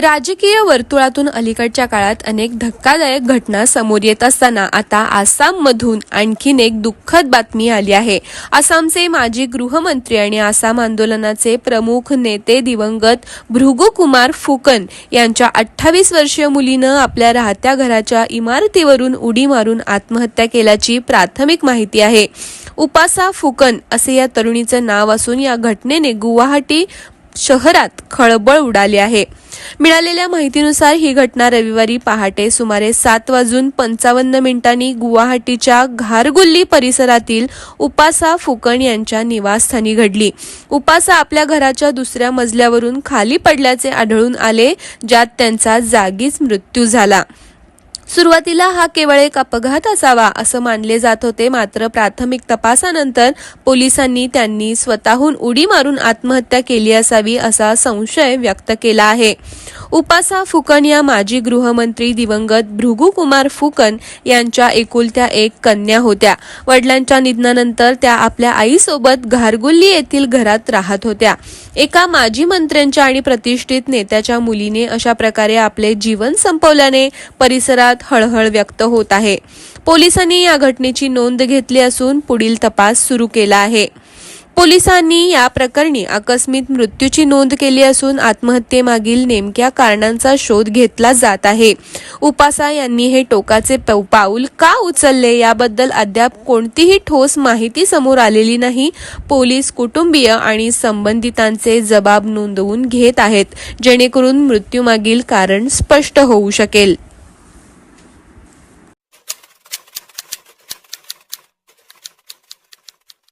राजकीय वर्तुळातून अलीकडच्या काळात अनेक धक्कादायक घटना समोर येत असताना आता आसाममधून आणखीन एक दुःखद बातमी आली आहे. आसामचे माजी गृहमंत्री आणि आसाम आंदोलनाचे प्रमुख नेते दिवंगत भृगुकुमार फुकन यांच्या अठ्ठावीस वर्षीय मुलीनं आपल्या राहत्या घराच्या इमारतीवरून उडी मारून आत्महत्या केल्याची प्राथमिक माहिती आहे. उपासा फुकन असे या तरुणीचं नाव असून या घटनेने गुवाहाटी शहरात खळबळ उडाली आहे. मिळालेल्या माहितीनुसार ही घटना रविवारी पहाटे सुमारे सात वाजून पंचावन्न मिनिटांनी गुवाहाटीच्या घारगुल्ली परिसरातील उपासा फुकण यांच्या निवासस्थानी घडली. उपासा आपल्या घराच्या दुसऱ्या मजल्यावरून खाली पडल्याचे आढळून आले ज्यात त्यांचा जागीच मृत्यू झाला. सुरुवातीला हा केवळ एक अपघात असावा असं मानले जात होते. मात्र प्राथमिक तपासानंतर पोलिसांनी त्यांनी स्वतःहून उडी मारून आत्महत्या केली असावी असा संशय व्यक्त केला आहे. उपासा फुकन या माजी गृहमंत्री दिवंगत भृगुकुमार फुकन यांच्या एकुलत्या एक कन्या होत्या. वडिलांच्या निधनानंतर त्या आपल्या आईसोबत घारगुल्ली येथील घरात राहत होत्या. एका माजी मंत्र्यांच्या आणि प्रतिष्ठित नेत्याच्या मुलीने अशा प्रकारे आपले जीवन संपवल्याने परिसरात हळहळ व्यक्त होत आहे. पोलिसांनी या घटनेची नोंद घेतली असून पुढील तपास सुरू केला आहे. पोलिसांनी या प्रकरणी आकस्मिक मृत्यूची नोंद केली असून आत्महत्येमागील नेमक्या कारणांचा शोध घेतला जात आहे. उपासा यांनी हे टोकाचे पाऊल का उचलले याबद्दल अद्याप कोणतीही ठोस माहिती समोर आलेली नाही. पोलीस कुटुंबीय आणि संबंधितांचे जबाब नोंदवून घेत आहेत जेणेकरून मृत्यूमागील कारण स्पष्ट होऊ शकेल.